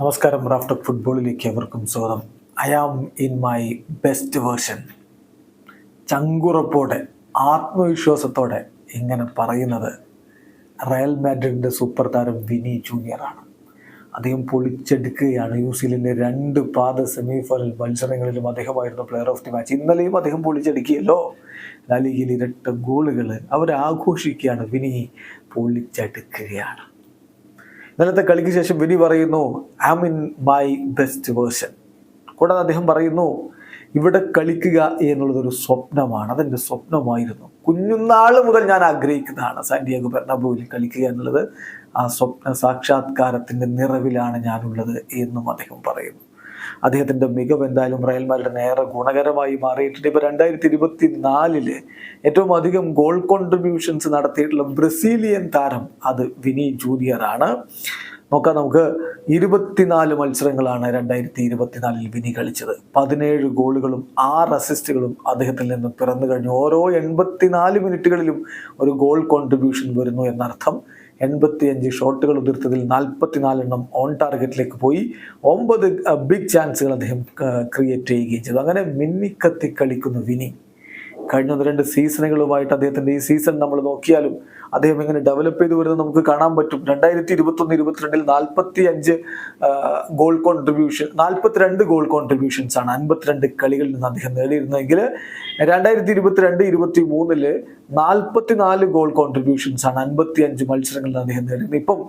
നമസ്കാരം റാഫ്റ്റർ ഫുട്ബോളിലേക്ക് എവർക്കും സ്വാഗതം. I am in my best version ചങ്കുറപ്പോടെ ആത്മവിശ്വാസത്തോടെ ഇങ്ങനെ പറയുന്നത് റയൽ മാഡ്രിഡിന്റെ സൂപ്പർ താരം വിനി ജൂനിയറാണ് അദ്ദേഹം പൊളിച്ചെടുക്കുകയാണ്. യു രണ്ട് പാദ സെമി ഫൈനൽ മത്സരങ്ങളിലും അദ്ദേഹമായിരുന്നു പ്ലെയർ ഓഫ് ദി മാച്ച് ഇന്നലെയും അദ്ദേഹം പൊളിച്ചെടുക്കുകയല്ലോ. ലാലിഗയിൽ ഇരട്ട ഗോളുകൾ അവരാഘോഷിക്കുകയാണ്. വിനി പൊളിച്ചെടുക്കുകയാണ്. ഇന്നലത്തെ കളിക്ക് ശേഷം വിനി പറയുന്നു am in my best version കൂടാതെ അദ്ദേഹം പറയുന്നു ഇവിടെ കളിക്കുക എന്നുള്ളതൊരു സ്വപ്നമാണ്. അതെന്റെ സ്വപ്നമായിരുന്നു. കുഞ്ഞുനാൾ മുതൽ ഞാൻ ആഗ്രഹിക്കുന്നതാണ് സാന്റിയാഗോ ബെർണബോയിൽ കളിക്കുക എന്നുള്ളത്. ആ സ്വപ്ന സാക്ഷാത്കാരത്തിന്റെ നിറവിലാണ് ഞാനുള്ളത് എന്നും അദ്ദേഹം പറയുന്നു. അദ്ദേഹത്തിന്റെ മികവ് എന്തായാലും റയൽ മാഡ്രിഡിന് ഏറെ ഗുണകരമായി മാറിയിട്ടുണ്ട്. ഇപ്പോൾ രണ്ടായിരത്തി ഇരുപത്തി നാലിൽ ഏറ്റവും അധികം ഗോൾ കോൺട്രിബ്യൂഷൻസ് നടത്തിയിട്ടുള്ള ബ്രസീലിയൻ താരം അത് വിനി ജൂനിയർ ആണ്. നോക്കാം നമുക്ക് ഇരുപത്തിനാല് മത്സരങ്ങളാണ് രണ്ടായിരത്തി ഇരുപത്തിനാലിൽ വിനി കളിച്ചത്. പതിനേഴ് ഗോളുകളും ആറ് അസിസ്റ്റുകളും അദ്ദേഹത്തിൽ നിന്ന് പിറന്നു കഴിഞ്ഞു. ഓരോ എൺപത്തിനാല് മിനിറ്റുകളിലും ഒരു ഗോൾ കോൺട്രിബ്യൂഷൻ വരുന്നു എന്നർത്ഥം. എൺപത്തിയഞ്ച് ഷോട്ടുകൾ ഉതിർത്തതിൽ നാൽപ്പത്തിനാലെണ്ണം ഓൺ ടാർഗറ്റിലേക്ക് പോയി. ഒമ്പത് ബിഗ് ചാൻസുകൾ അദ്ദേഹം ക്രിയേറ്റ് ചെയ്യുകയും ചെയ്തു. അങ്ങനെ മിന്നിക്കത്തി കളിക്കുന്ന വിനി കഴിഞ്ഞ ഒന്ന് രണ്ട് സീസണുകളുമായിട്ട് അദ്ദേഹത്തിന്റെ ഈ സീസൺ നമ്മൾ നോക്കിയാലും അദ്ദേഹം എങ്ങനെ ഡെവലപ്പ് ചെയ്തു വരുന്നത് നമുക്ക് കാണാൻ പറ്റും. രണ്ടായിരത്തി ഇരുപത്തൊന്ന് ഇരുപത്തിരണ്ടിൽ നാൽപ്പത്തി അഞ്ച് ഗോൾ കോൺട്രിബ്യൂഷൻ നാൽപ്പത്തിരണ്ട് ഗോൾ കോൺട്രിബ്യൂഷൻസ് ആണ് അൻപത്തിരണ്ട് കളികളിൽ നിന്ന് അദ്ദേഹം നേടിയിരുന്നതെങ്കിൽ രണ്ടായിരത്തി ഇരുപത്തിരണ്ട് ഇരുപത്തി മൂന്നിൽ നാൽപ്പത്തിനാല് ഗോൾ കോൺട്രിബ്യൂഷൻസ് ആണ് അൻപത്തി അഞ്ച് മത്സരങ്ങളിൽ നിന്ന് അദ്ദേഹം നേടിയിരുന്നത്. ഇപ്പം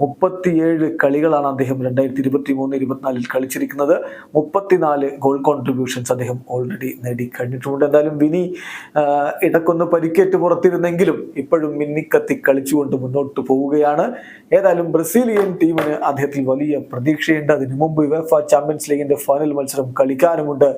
മുപ്പത്തിയേഴ് കളികളാണ് അദ്ദേഹം രണ്ടായിരത്തി ഇരുപത്തി മൂന്ന് ഇരുപത്തിനാലിൽ കളിച്ചിരിക്കുന്നത്. മുപ്പത്തിനാല് ഗോൾ കോൺട്രിബ്യൂഷൻസ് അദ്ദേഹം ഓൾറെഡി നേടി കഴിഞ്ഞിട്ടുണ്ട്. എന്തായാലും വിനി ഇടക്കൊന്ന് പരിക്കേറ്റ് പുറത്തിരുന്നെങ്കിലും ഇപ്പോഴും മിന്നിക്കത്തി കളിച്ചുകൊണ്ട് മുന്നോട്ട് പോവുകയാണ്. ഏതായാലും ബ്രസീലിയൻ ടീമിന് അദ്ദേഹത്തിൽ വലിയ പ്രതീക്ഷയുണ്ട്. അതിനു മുമ്പ് വിവേഫ ചാമ്പ്യൻസ് ലീഗിന്റെ ഫൈനൽ മത്സരം കളിക്കാനുമുണ്ട്.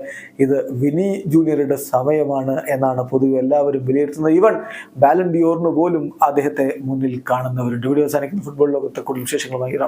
ഇത് വിനി ജൂനിയറുടെ സമയമാണ് എന്നാണ് പൊതുവെ എല്ലാവരും വിലയിരുത്തുന്നത്. ഈവൻ ബാലൻഡിയോറിന് പോലും അദ്ദേഹത്തെ മുന്നിൽ കാണുന്നവരുണ്ട്. വീഡിയോ അവസാനിക്കുന്ന. ഫുട്ബോൾ ലോകത്തെ കൂടുതൽ വിശേഷങ്ങളുമായി